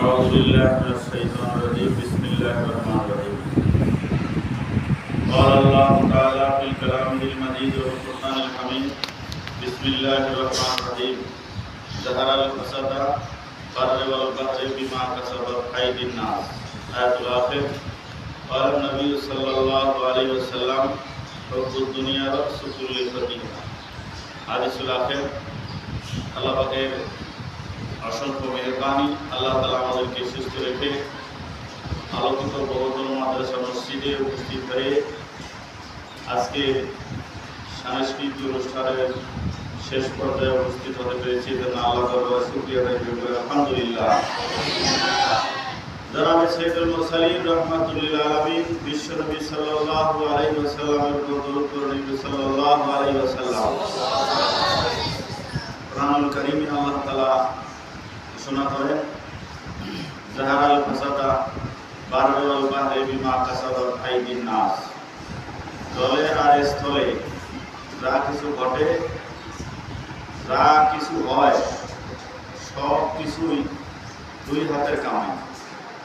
أعوذ بالله من الشيطان الرجيم. بسم الله الرحمن الرحيم. قال الله تعالى في كلامه المجيد والقرآن الحميد، بسم الله الرحمن الرحيم. ظهر الفساد بر والبحر بما كسبت أيدي الناس. آية الآخر، قال النبي صلى الله عليه وسلم، حب الدنيا رأس كل خطيئة হাদিসুল আখের, আল্লাহ পাকের অসংখ্য মেহরবানি, আল্লাহ তালা আমাদেরকে সুস্থ রেখে আলোকিত বহুদল মাদ্রাসা মসজিদে উপস্থিত হয়ে আজকে সাংস্কৃতিক অনুষ্ঠানের শেষ পর্যায়ে উপস্থিত হতে পেরেছি। আল্লাহ করি। আলহামদুলিল্লাহ। জনাবে সৈয়দুল মুরসালিন রহমাতুল্লিল আলামিন বিশ্বনবী সাল্লাল্লাহু আলাইহি ওয়াসাল্লামের উপর দরুদ পড়ুন নবী সাল্লাল্লাহু আলাইহি ওয়াসাল্লাম। কোরআনুল কারীমে আল্লাহ তাআলা ঘোষণা করেন জাহারাল ফাসাদা বাররাল বাহরে বিমা কাসাবাত আইদিন নাস। জলে আর স্থলে যা কিছু ঘটে, যা কিছু হয়, সব কিছুই দুই হাতের কামাই।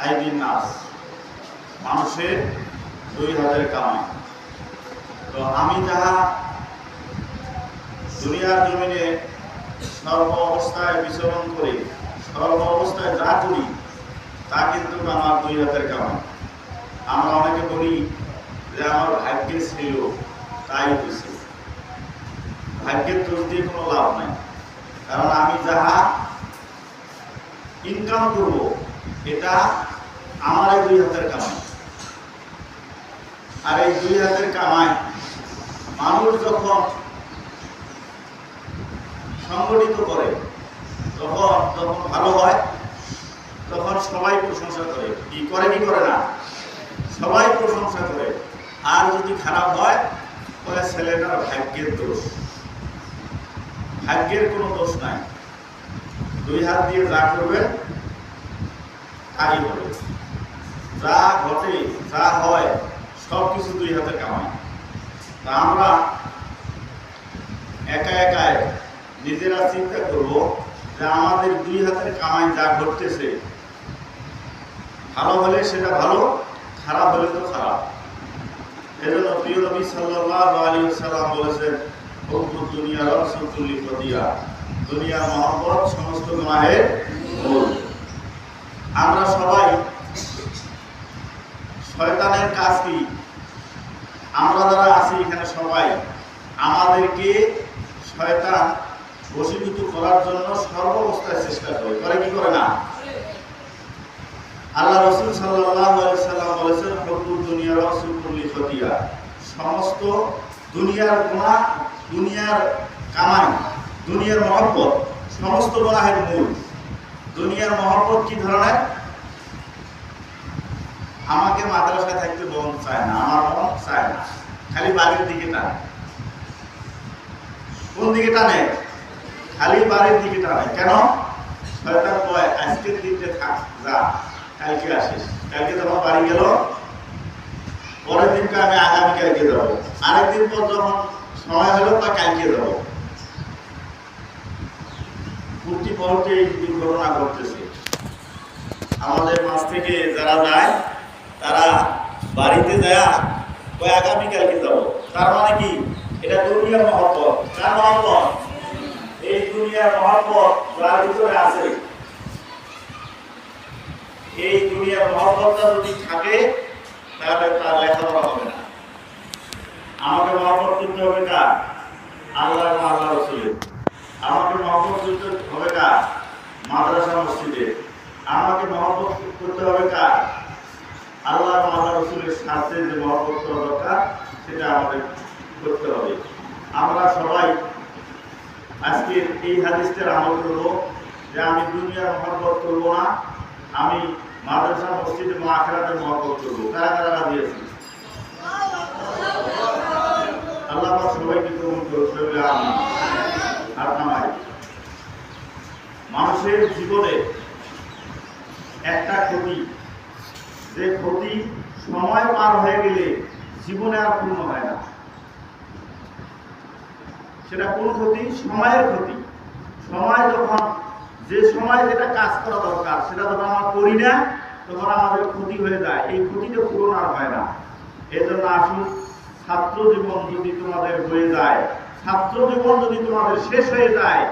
আইদিন নাস মানুষের দুই হাতের কামাই। তো আমি যাহা দুনিয়ার জমিনে সর্ব অবস্থায় বিচরণ করি, সর্ব অবস্থায় যা করি, তা কিন্তু আমার দুই হাতের কামাই। আমরা অনেকে বলি যে আমার ভাগ্যে ছিল তাই হয়েছে ভাগ্যের দোষ দিয়ে কোনো লাভ নাই। কারণ আমি যাহা ইনকাম করব এটা আমার দুই হাতের কামাই। আর এই দুই হাতের কামাই মানুষ যখন সংগঠিত করে, তখন যখন ভালো হয়, তখন সবাই প্রশংসা করে। কি করে কি করে না? সবাই প্রশংসা করে। আর যদি খারাপ হয়, তাহলে ছেলেটার ভাগ্যের দোষ। ভাগ্যের কোনো দোষ নাই। দুই হাত দিয়ে যা করবেন তাই হবে যা ঘটে, যা হয় সব কিছু দুই হাতে কামাই। তা আমরা একা একাই নিজেরা চিন্তা করব যে আমাদের দুই হাতের কামাই যা ঘটতেছে, ভালো হলে সেটা ভালো, খারাপ হলে তো খারাপ। এজন্য প্রিয় নবী সাল্লাল্লাহু আলাইহি সাল্লাম বলেছেন হুব্বু দুনিয়া রাসূলুল্লাহি ফদিয়া দুনিয়ার মহব্বত সমস্ত গুনাহের মূল। আমরা সবাই শয়তানের কাজ কি? আমরা যারা আছি এখানে সবাই, আমাদেরকে শয়তান বশীভূত করার জন্য সর্বাবস্থায় চেষ্টা করে। করে কি করে না? আল্লাহ রসুল সাল্লাম বলেছেন হকুর দুনিয়ার রসুল খতিয়া সমস্ত দুনিয়ার গুণা দুনিয়ার কামাই, দুনিয়ার মহব্বত, সমস্ত গুণাহের মূল। দুনিয়ার মহব্বত কি ধরনের? আমাকে মাদ্রাসায় থাকতে মন চায় না, আমার মন চায় না। খালি বাড়ির দিকে টানে। কোন দিকে টানে? খালি বাড়ির দিকে টানে। কেন? শয়তান কয়, আজকের দিনটা থাক, যা, কালকে আসিস। কালকে তোমার বাড়ি গেল, পরের দিনকে আমি আগামী কালকে যাব। আরেকদিন পর যখন সময় হলো তা কালকে যাব। প্রতি মুহূর্তে এই দুর্ঘটনা ঘটতেছে। আমাদের মাছ থেকে যারা যায়, তারা বাড়িতে যায় ওই আগামীকালকে যাব। তার মানে কি? এটা দুনিয়ার মহব্বত। কার মহব্বত? এই দুনিয়ার মহব্বত যার ভিতরে আছে? এই দুনিয়ার মহব্বতটা যদি থাকে, তাহলে তার লেখাপড়া হবে না। আমাকে মহব্বত করতে হবে কার? আল্লাহ আল্লাহ রসুলের। আমাকে মহব্বত করতে কার মাদ্রাসা মসজিদে। আমাকে মহব্বত করতে হবে কার? আল্লাহ আল্লাহ রসুলের সাথে যে মহব্বত করা দরকার, সেটা আমাদের করতে হবে। আমরা সবাই আজকে এই হাদিসটার আমল করব যে আমি দুনিয়ার মহব্বত করব না, আমি মাদ্রাসা মসজিদে মাখরাতের মহব্বত করব। কারা কারা রাজি আছি আল্লাহ সবাইকে করুন সবাই আমি নামাই মানুষের জীবনে একটা ক্ষতি। যে ক্ষতি সময় পার হয়ে গেলে জীবনে আর পূর্ণ হয় না। সেটা কোন ক্ষতি? সময়ের ক্ষতি। সময় যখন, যে সময় যেটা কাজ করা দরকার, সেটা যখন আমরা করি না, তখন আমাদের ক্ষতি হয়ে যায়। এই ক্ষতিটা পূরণ আর হয় না। এই জন্য আসুন, ছাত্র জীবন যদি তোমাদের হয়ে যায়, ছাত্র জীবন যদি তোমাদের শেষ হয়ে যায়